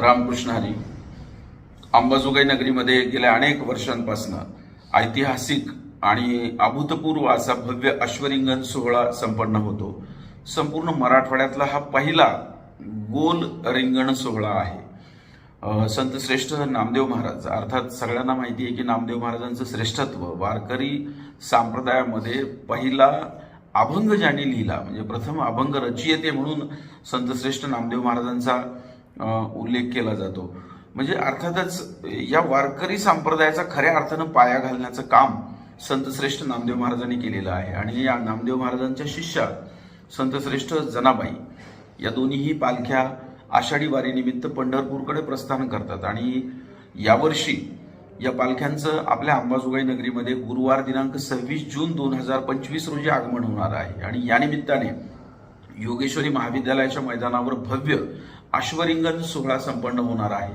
रामकृष्ण हरी अंबाजोगाई नगरीमध्ये गेल्या अनेक वर्षांपासून ऐतिहासिक आणि अभूतपूर्व असा भव्य अश्वरिंगण सोहळा संपन्न होतो. संपूर्ण मराठवाड्यातला हा पहिला गोल रिंगण सोहळा आहे. संत श्रेष्ठ नामदेव महाराज अर्थात सगळ्यांना माहिती आहे की नामदेव महाराजांचं श्रेष्ठत्व वारकरी संप्रदायामध्ये पहिला अभंग ज्यांनी लिहिला म्हणजे प्रथम अभंग रचयिते म्हणून संत श्रेष्ठ नामदेव महाराजांचा उल्लेख केला जातो. म्हणजे अर्थातच या वारकरी संप्रदायाचा खऱ्या अर्थानं पाया घालण्याचं काम संतश्रेष्ठ नामदेव महाराजांनी केलेलं आहे. आणि या नामदेव महाराजांच्या शिष्या संतश्रेष्ठ जनाबाई या दोन्हीही पालख्या आषाढी वारीनिमित्त पंढरपूरकडे प्रस्थान करतात. आणि यावर्षी या पालख्यांचं आपल्या अंबाजोगाई नगरीमध्ये गुरुवार दिनांक सव्वीस जून दोन हजार पंचवीस रोजी आगमन होणार आहे. आणि या निमित्ताने योगेश्वरी महाविद्यालयाच्या मैदानावर भव्य अश्वरिंगण सोहळा संपन्न होणार आहे.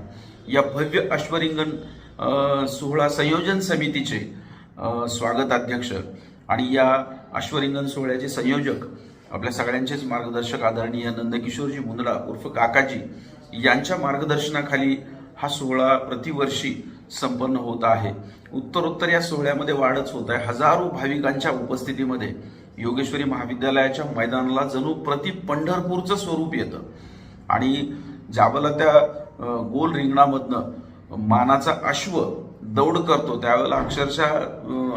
या भव्य अश्वरिंगण सोहळा संयोजन समितीचे स्वागताध्यक्ष आणि या अश्वरिंगण सोहळ्याचे संयोजक आपल्या सगळ्यांचेच मार्गदर्शक आदरणीय नंदकिशोरजी मुंदडा उर्फ काकाजी यांच्या मार्गदर्शनाखाली हा सोहळा प्रतिवर्षी संपन्न होत आहे. उत्तरोत्तर या सोहळ्यामध्ये वाढच होत आहे. हजारो भाविकांच्या उपस्थितीमध्ये योगेश्वरी महाविद्यालयाच्या मैदानाला जणू प्रति पंढरपूरचं स्वरूप येतं. आणि ज्यावेळेला त्या गोल रिंगणामधनं मानाचा अश्व दौड करतो त्यावेळेला अक्षरशः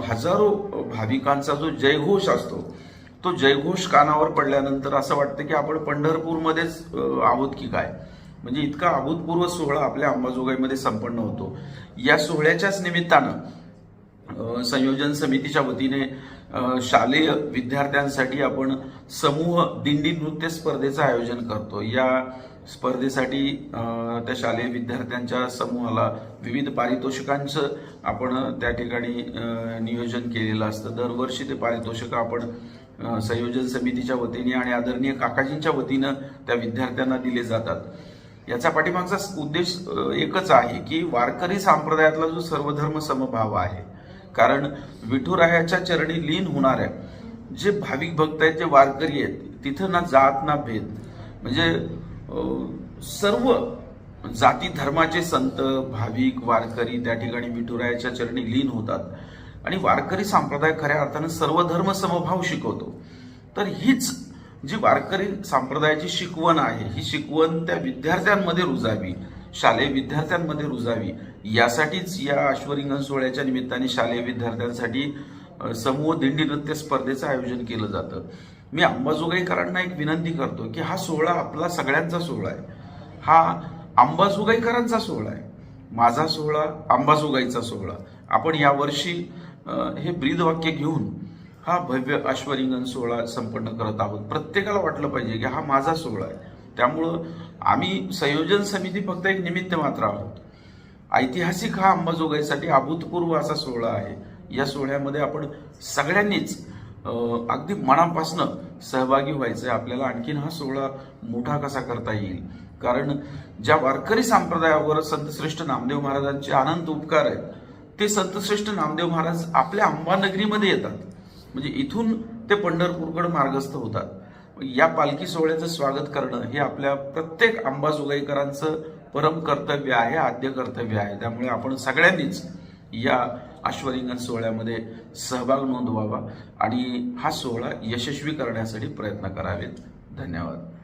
हजारो भाविकांचा जो जयघोष असतो तो जयघोष कानावर पडल्यानंतर असं वाटतं की आपण पंढरपूरमध्येच आहोत की काय? म्हणजे इतका अभूतपूर्व सोहळा आपल्या अंबाजोगाईमध्ये संपन्न होतो. या सोहळ्याच्याच निमित्तानं संयोजन समितीच्या वतीने शालेय विद्यार्थ्यांसाठी आपण समूह दिंडी नृत्य स्पर्धेचं आयोजन करतो. या स्पर्धेसाठी त्या शालेय विद्यार्थ्यांच्या समूहाला विविध पारितोषिकांचं आपण त्या ठिकाणी नियोजन केलेलं असतं. दरवर्षी ते पारितोषिक आपण संयोजन समितीच्या वतीने आणि आदरणीय काकाजींच्या वतीनं त्या विद्यार्थ्यांना दिले जातात. याचा पाठीमागचा उद्देश एकच आहे की वारकरी संप्रदायातला जो सर्वधर्म समभाव आहे कारण विठुरायाच्या चरणी लीन होणाऱ्या जे भाविक भक्त आहेत जे वारकरी आहेत तिथं ना जात ना भेद. म्हणजे सर्व जाती धर्माचे संत भाविक वारकरी त्या ठिकाणी विठुरायाच्या चरणी लीन होतात. आणि वारकरी संप्रदाय खऱ्या अर्थानं सर्व धर्म समभाव शिकवतो. तर हीच जी वारकरी संप्रदायाची शिकवण आहे ही शिकवण त्या विद्यार्थ्यांमध्ये रुजावी. शालेय विद्यार्थ्यांमध्ये रुजावी. यासाठीच या अश्वरिंगण सोहळ्याच्या निमित्ताने शालेय विद्यार्थ्यांसाठी समूह दिंडी नृत्य स्पर्धेचं आयोजन केलं जातं. मी अंबाजोगाईकरांना एक विनंती करतो की हा सोहळा आपला सगळ्यांचा सोहळा आहे. हा अंबाजोगाईकरांचा सोहळा आहे. माझा सोहळा अंबाजोगाईचा सोहळा. आपण यावर्षी हे हे ब्रीदवाक्य घेऊन हा भव्य अश्वरिंगण सोहळा संपन्न करत आहोत. प्रत्येकाला वाटलं पाहिजे की हा माझा सोहळा आहे. त्यामुळं आम्ही संयोजन समिती फक्त एक निमित्त मात्र आहोत. ऐतिहासिक हा अंबाजोगाईसाठी अभूतपूर्व असा सोहळा आहे. या सोहळ्यामध्ये आपण सगळ्यांनीच अगदी मनापासनं सहभागी व्हायचंय आपल्याला आणखीन हा सोहळा मोठा कसा करता येईल? कारण ज्या वारकरी संप्रदायावर संतश्रेष्ठ नामदेव महाराजांचे अनंत उपकार आहेत ते संतश्रेष्ठ नामदेव महाराज आपल्या अंबानगरीमध्ये येतात. म्हणजे इथून ते पंढरपूरकडे मार्गस्थ होतात. या पालखी सोहळ्याचं स्वागत करणं हे आपल्या प्रत्येक अंबाजोगाईकरांचं परम कर्तव्य आहे आद्य कर्तव्य आहे. त्यामुळे आपण सगळ्यांनीच या अश्वरिंगण सोहळ्यामध्ये सहभाग नोंदवावा आणि हा सोहळा यशस्वी करण्यासाठी प्रयत्न करावेत. धन्यवाद.